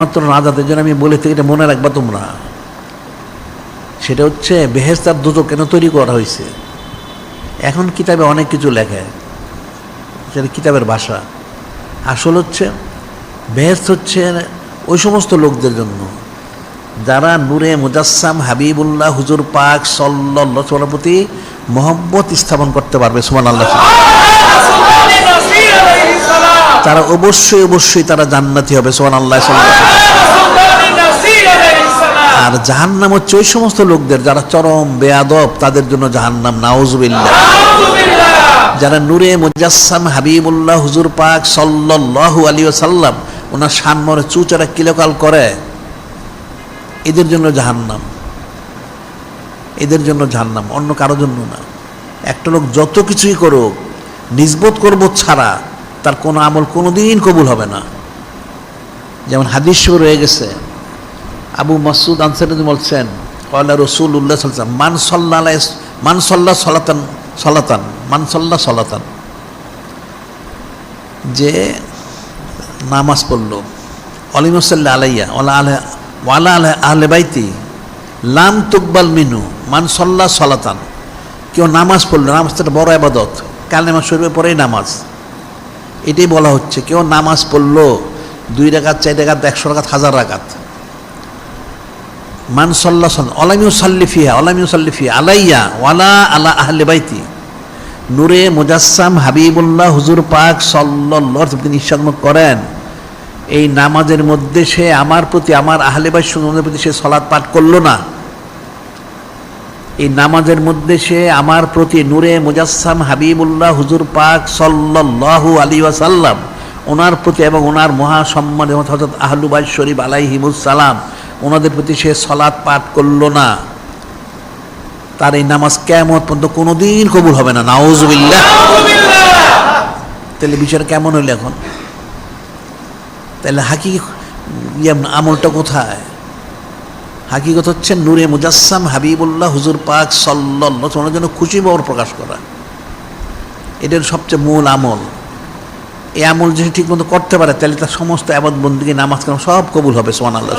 মাত্র না যাদের জন্য আমি বলে থেকে এটা মনে রাখবা তোমরা। সেটা হচ্ছে বেহেস্তার দুটো কেন তৈরি করা হয়েছে? এখন কিতাবে অনেক কিছু লেখে সেটা কিতাবের ভাষা। আসল হচ্ছে বেহেস্ত হচ্ছে ওই সমস্ত লোকদের জন্য। যারা নূরে মুজাসসাম হাবিবুল্লাহ হুজুর পাক সল্লাহ প্রতি মোহব্বত স্থাপন করতে পারবে সুমান আল্লাহ তারা অবশ্যই অবশ্যই তারা জান্নাতি হবে সোহান আল্লাহ আর জাহান্নাম হচ্ছে ওই সমস্ত লোকদের যারা চরম বেয়াদব তাদের জন্য জাহান্নাম নাউজুবিল্লাহ। যারা নূরে মুজাসসাম হাবিবুল্লাহ হুজুর পাক সাল্লাল্লাহু আলাইহি ওয়াসাল্লাম ওনার সানমরে চুচারা কিলোকাল করে এদের জন্য জাহান্নাম। এদের জন্য জাহান্নাম অন্য কারোর জন্য না। একটা লোক যত কিছুই করুক নিজবোধ করব ছাড়া তার কোনো আমল কোনোদিন কবুল হবে না। যেমন হাদিস রয়ে গেছে। আবু মাসুদ আনসারি বলছেন কয়লা রসুল উল্লাহ সাল্লাম মান সল্লাহ মান সল্লাহ সলাতান সলাতান, মান সল্লাহ সলাতান। যে নামাজ পড়ল অলিমসাল্লা আলাইয়া ওলা আলহ ওয়ালা আলহ আহলে বাইতি, লাম তুকবাল মিনু মান সল্লাহ সলাতান। কেউ নামাজ পড়ল নামাজটা একটা বড় আবাদত কালেমা শরীফের পরেই নামাজ। এটাই বলা হচ্ছে, কেউ নামাজ পড়ল দুই রাকাত, চার রাকাত, একশো রাকাত, হাজার রাকাত। মান সাল্লা অলামিউ সাল্লিফিয়া অলামিউ সাল্লিফিয়া আলাইয়া ওয়ালা আলা আহলে বাইতি। নূরে মুজাসসাম হাবিবুল্লাহ হুজুর পাক সাল্লাহ তিনি ইস্বাদমত করেন, এই নামাজের মধ্যে সে আমার প্রতি, আমার আহলে বাই সুন্দরের প্রতি সে সলাৎ পাঠ করল না। এই নামাজের মধ্যে সে আমার প্রতি নূরে মুজাসসাম হাবিবুল্লাহ হুজুর পাক সাল্লাল্লাহু আলী ওয়াসাল্লাম, ওনার প্রতি এবং ওনার মহাসম্মান হজরত আহলুবাই শরীফ আলাইহিমুসালাম ওনাদের প্রতি সে সলাৎ পাঠ করল না। তার এই নামাজ কেমন পর্যন্ত কোনোদিন কবুল হবে না। নাউজুবিল্লাহ। তাহলে বিষয়টা কেমন হইল এখন? তাহলে হাকি আমলটা কোথায়? হাকিগত হচ্ছে নূরে মুজাসসাম হাবিবুল্লাহ হুজুর পাক সল্লাহ তোমার জন্য খুশি বর প্রকাশ করা। এটার সবচেয়ে মূল আমল। এই আমল যদি ঠিকমতো করতে পারে, তাহলে তার সমস্ত আবাদ বন্দিকে নামাজ কালাম সব কবুল হবে সোমান আল্লাহ